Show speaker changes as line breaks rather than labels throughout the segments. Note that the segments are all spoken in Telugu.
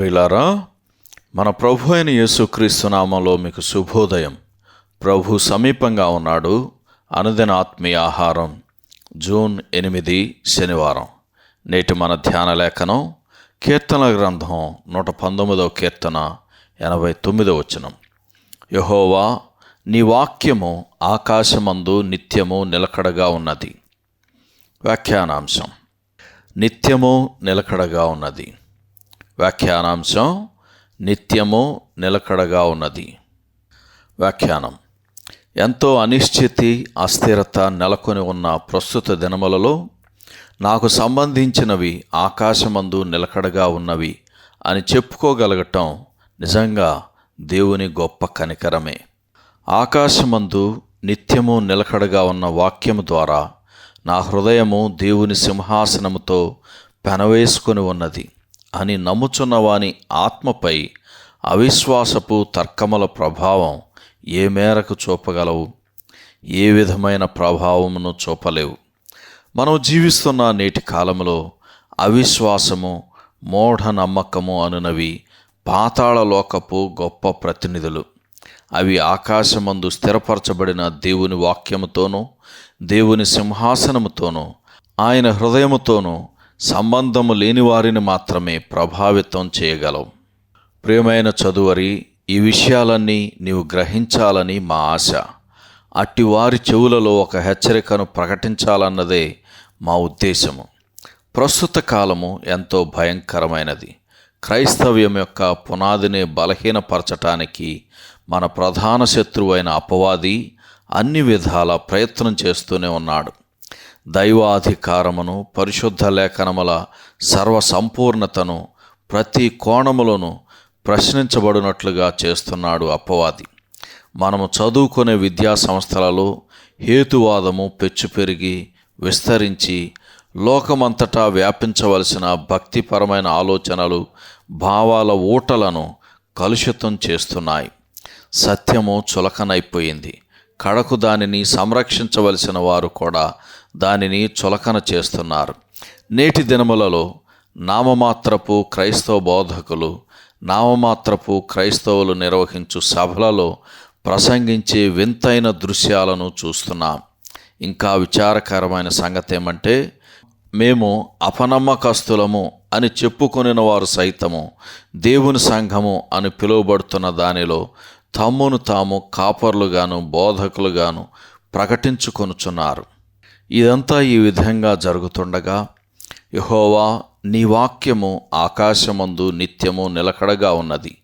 ప్రిలారా మన ప్రభు అయిన యేసుక్రీస్తు నామంలో మీకు శుభోదయం. ప్రభు సమీపంగా ఉన్నాడు. అనుదిన ఆత్మీయ ఆహారం జూన్ ఎనిమిది శనివారం. నేటి మన ధ్యాన లేఖనం కీర్తన గ్రంథం నూట పంతొమ్మిదవ కీర్తన ఎనభై తొమ్మిదవ వచనం. యహోవా నీ వాక్యము ఆకాశమందు నిత్యము నిలకడగా ఉన్నది. వ్యాఖ్యానాంశం. నిత్యము నిలకడగా ఉన్నది. వ్యాఖ్యానాంశం నిత్యము నిలకడగా ఉన్నది. వ్యాఖ్యానం. ఎంతో అనిశ్చితి అస్థిరత నెలకొని ఉన్న ప్రస్తుత దినములలో నాకు సంబంధించినవి ఆకాశమందు నిలకడగా ఉన్నవి అని చెప్పుకోగలగటం నిజంగా దేవుని గొప్ప కనికరమే. ఆకాశమందు నిత్యము నిలకడగా ఉన్న వాక్యము ద్వారా నా హృదయము దేవుని సింహాసనముతో పెనవేసుకొని ఉన్నది. అని నమ్ముచున్నవాని ఆత్మపై అవిశ్వాసపు తర్కముల ప్రభావం ఏ మేరకు చూపగలవు? ఏ విధమైన ప్రభావమును చూపలేవు? మనం జీవిస్తున్న నేటి కాలంలో అవిశ్వాసము మూఢ నమ్మకము అనునవి పాతాళలోకపు గొప్ప ప్రతినిధులు. అవి ఆకాశమందు స్థిరపరచబడిన దేవుని వాక్యముతోనూ దేవుని సింహాసనముతోనూ ఆయన హృదయముతోనూ సంబంధము లేని వారిని మాత్రమే ప్రభావితం చేయగలవు. ప్రియమైన చదువరి ఈ విషయాలన్నీ నీవు గ్రహించాలని మా ఆశ. అట్టి వారి చెవులలో ఒక హెచ్చరికను ప్రకటించాలన్నదే మా ఉద్దేశము. ప్రస్తుత కాలము ఎంతో భయంకరమైనది. క్రైస్తవ్యం యొక్క పునాదిని బలహీనపరచటానికి మన ప్రధాన శత్రువైన అపవాది అన్ని విధాల ప్రయత్నం చేస్తూనే ఉన్నాడు. దైవాధికారమును పరిశుద్ధ లేఖనముల సర్వ సంపూర్ణతను ప్రతి కోణములను ప్రశ్నించబడినట్లుగా చేస్తున్నాడు అపవాది. మనము చదువుకునే విద్యా సంస్థలలో హేతువాదము పెచ్చు పెరిగి విస్తరించి లోకమంతటా వ్యాపించవలసిన భక్తిపరమైన ఆలోచనలు భావాల ఊటలను కలుషితం చేస్తున్నాయి. సత్యము చులకనైపోయింది. కడకు దానిని సంరక్షించవలసిన వారు కూడా దానిని చులకన చేస్తున్నారు. నేటి దినములలో నామమాత్రపు క్రైస్తవ బోధకులు నామమాత్రపు క్రైస్తవులు నిర్వహించు సభలలో ప్రసంగించే వింతైన దృశ్యాలను చూస్తున్నాం. ఇంకా విచారకరమైన సంగతి ఏమంటే మేము అపనమ్మకస్తులము అని చెప్పుకొనిన వారు సైతము దేవుని సంఘము అని పిలువబడుతున్న దానిలో తమ్మును తాము కాపర్లుగాను బోధకులుగాను ప్రకటించుకొనుచున్నారు. ఇదంతా ఈ విధంగా జరుగుతుండగా యహోవా నీ వాక్యము ఆకాశమందు నిత్యము నిలకడగా ఉన్నది.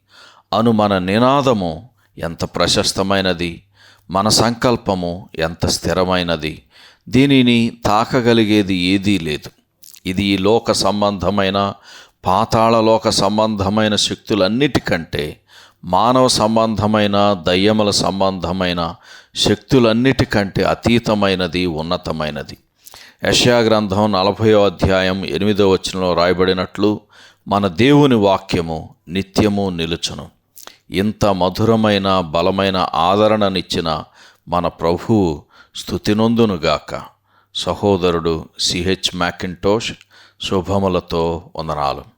అను మన నినాదము ఎంత ప్రశస్తమైనది మన సంకల్పము ఎంత స్థిరమైనది దీనిని తాకగలిగేది ఏదీ లేదు. ఇది లోక సంబంధమైన పాతాళలోక సంబంధమైన శక్తులన్నిటికంటే మానవ సంబంధమైన దయ్యముల సంబంధమైన శక్తులన్నిటికంటే అతీతమైనది ఉన్నతమైనది. గ్రంథం నలభయో అధ్యాయం ఎనిమిదో వచనంలో రాయబడినట్లు మన దేవుని వాక్యము నిత్యము నిలుచును. ఇంత మధురమైన బలమైన ఆదరణనిచ్చిన మన ప్రభువు స్థుతినొందునుగాక. సహోదరుడు సిహెచ్ మ్యాకింటోష్ శుభములతో వందనాలు.